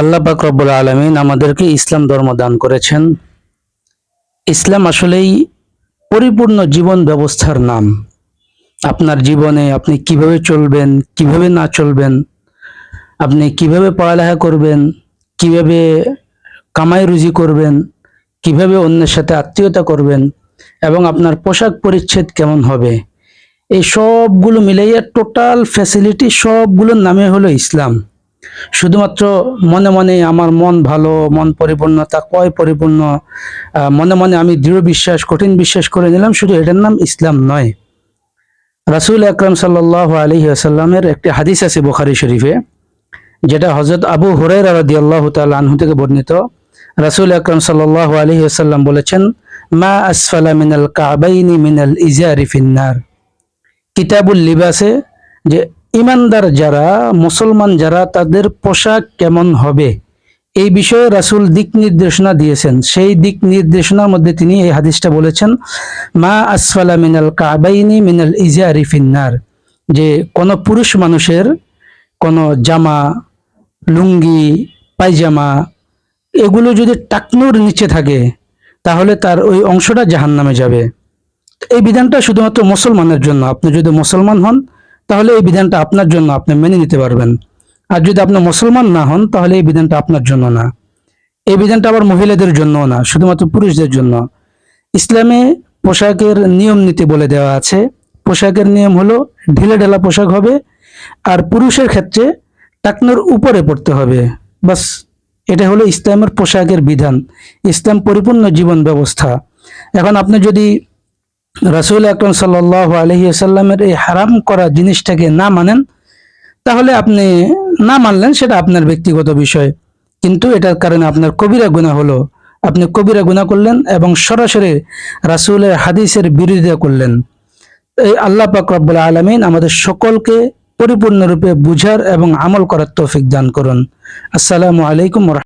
আল্লাহ পাক রব্বুল আলমিন আমাদেরকে ইসলাম ধর্ম দান করেছেন। ইসলাম আসলেই পরিপূর্ণ জীবন ব্যবস্থার নাম। আপনার জীবনে আপনি কীভাবে চলবেন, কীভাবে না চলবেন, আপনি কীভাবে পড়ালেখা করবেন, কীভাবে কামাই রুজি করবেন, কীভাবে অন্যের সাথে আত্মীয়তা করবেন এবং আপনার পোশাক পরিচ্ছেদ কেমন হবে, এই সবগুলো মিলাইয়া টোটাল ফ্যাসিলিটি সবগুলোর নামে হলো ইসলাম। শুধুমাত্র মনে মনে আমার মন ভালো, মন পরিপূর্ণ তা কয় পরিপূর্ণ মনে মনে আমি দৃঢ় বিশ্বাস, কঠিন বিশ্বাস করে নিলাম, শুধু এটার নাম ইসলাম নয়। রাসুল আকরাম সাল্লাহ আলী আসাল্লামের একটি হাদিস আছে বুখারি শরীফে, যেটা হজরত আবু হুরাই রাদি আল্লাহ আনহু থেকে বর্ণিত। রাসুল আকরাম সাল্লাহ আলী আসাল্লাম বলেছেন, মা আসফালা মিনাল কাবাইনি মিনাল ইজারি ফিন্নার কিতাবুল লিবাসে যে ইমানদার যারা, মুসলমান যারা, তাদের পোশাক কেমন হবে? এই বিষয়ে রাসূল দিক নির্দেশনা দিয়েছেন। সেই দিক নির্দেশনার মধ্যে তিনি এই হাদিসটা বলেছেন, মা আসফালা মিনাল কাবাইনি মিনাল ইজারি ফিন্নার। যে কোন পুরুষ মানুষের কোন জামা, লুঙ্গি, পায়জামা, এগুলো যদি টাকনুর নিচে থাকে, তাহলে তার ওই অংশটা জাহান্নামে যাবে। এই বিধানটা শুধুমাত্র মুসলমানের জন্য। আপনি যদি মুসলমান হন তাহলে এই বিধানটা আপনার জন্য আপনি মেনে নিতে পারবেন। আর যদি আপনি মুসলমান না হন, তাহলে এই বিধানটা আপনার জন্য না। এই বিধানটা আবার মহিলাদের জন্য না, শুধুমাত্র পুরুষদের জন্য। ইসলামে পোশাকের নিয়ম নীতি বলে দেওয়া আছে। পোশাকের নিয়ম হলো, ঢিলে ঢালা পোশাক হবে, আর পুরুষের ক্ষেত্রে টাকনোর উপরে পড়তে হবে। বাস, এটা হলো ইসলামের পোশাকের বিধান। ইসলাম পরিপূর্ণ জীবন ব্যবস্থা। এখন আপনি যদি রাসুল আকরম সাল্লাহ আলহিসাল্লামের এই হারাম করা জিনিসটাকে না মানেন, তাহলে আপনি না মানলেন সেটা আপনার ব্যক্তিগত বিষয়। কিন্তু এটার কারণে আপনার কবিরা গুণা হলো। আপনি কবিরা গুণা করলেন এবং সরাসরি রাসুলের হাদিসের বিরোধিতা করলেন। এই আল্লাহ পাক রব্বুল আলমিন আমাদের সকলকে পরিপূর্ণরূপে বুঝার এবং আমল করার তৌফিক দান করুন। আসসালামু আলাইকুম